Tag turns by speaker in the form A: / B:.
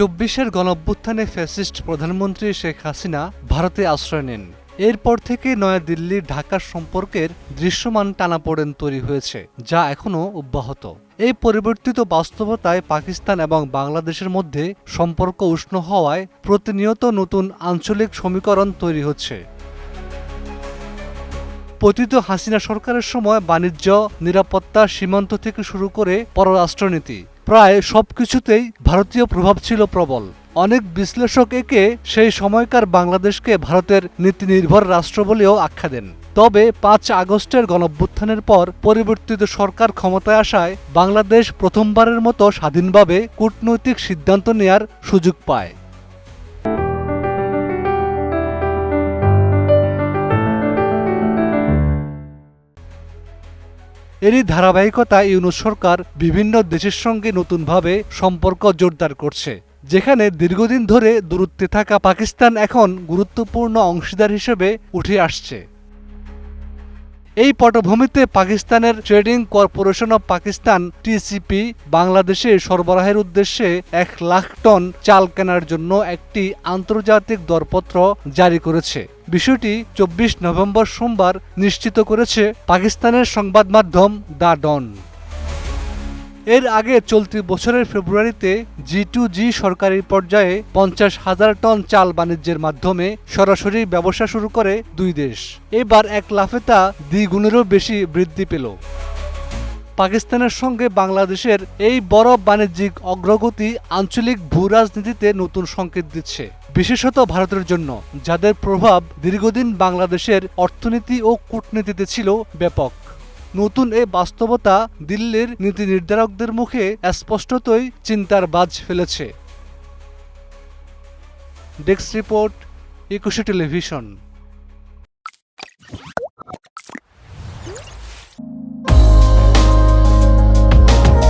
A: চব্বিশের গণঅভ্যুত্থানে ফ্যাসিস্ট প্রধানমন্ত্রী শেখ হাসিনা ভারতে আশ্রয় নেন। এরপর থেকে নয়াদিল্লির ঢাকার সম্পর্কের দৃশ্যমান টানাপোড়েন তৈরি হয়েছে, যা এখনও অব্যাহত। এই পরিবর্তিত বাস্তবতায় পাকিস্তান এবং বাংলাদেশের মধ্যে সম্পর্ক উষ্ণ হওয়ায় প্রতিনিয়ত নতুন আঞ্চলিক সমীকরণ তৈরি হচ্ছে। পতিত হাসিনা সরকারের সময় বাণিজ্য, নিরাপত্তা সীমান্ত থেকে শুরু করে পররাষ্ট্রনীতি প্রায় সব কিছুতেই ভারতীয় প্রভাব ছিল প্রবল। অনেক বিশ্লেষক একে সেই সময়কার বাংলাদেশকে ভারতের নীতি নির্ভর রাষ্ট্র বলেও আখ্যা দেন। তবে পাঁচ আগস্টের গণভ্যুত্থানের পর পরিবর্তিত সরকার ক্ষমতায় আসায় বাংলাদেশ প্রথমবারের মতো স্বাধীনভাবে কূটনৈতিক সিদ্ধান্ত নেয়ার সুযোগ পায়। এরই ধারাবাহিকতা ইউনুস সরকার বিভিন্ন দেশের সঙ্গে নতুনভাবে সম্পর্ক জোরদার করছে, যেখানে দীর্ঘদিন ধরে দূরত্বে থাকা পাকিস্তান এখন গুরুত্বপূর্ণ অংশীদার হিসেবে উঠে আসছে। এই পটভূমিতে পাকিস্তানের trading corporation of Pakistan, TCP, বাংলাদেশে সরবরাহের উদ্দেশ্যে এক লাখ টন চাল কেনার জন্য একটি আন্তর্জাতিক দরপত্র জারি করেছে। বিষয়টি চব্বিশ নভেম্বর সোমবার নিশ্চিত করেছে পাকিস্তানের সংবাদ মাধ্যম দ্য ডন। এর আগে চলতি বছরের ফেব্রুয়ারিতে জি টু জি সরকারি পর্যায়ে পঞ্চাশ হাজার টন চাল বাণিজ্যের মাধ্যমে সরাসরি ব্যবসা শুরু করে দুই দেশ। এবার এক লাফে তা দ্বিগুণেরও বেশি বৃদ্ধি পেল। পাকিস্তানের সঙ্গে বাংলাদেশের এই বড় বাণিজ্যিক অগ্রগতি আঞ্চলিক ভূ রাজনীতিতে নতুন সংকেত দিচ্ছে। বিশেষত ভারতের জন্য, যাদের প্রভাব দীর্ঘদিন বাংলাদেশের অর্থনীতি ও কূটনীতিতে ছিল ব্যাপক। নতুন এ বাস্তবতা দিল্লির নীতি নির্ধারকদের মুখে স্পষ্টতই চিন্তার বাজ ফেলেছে। Desk report, Ekushey television.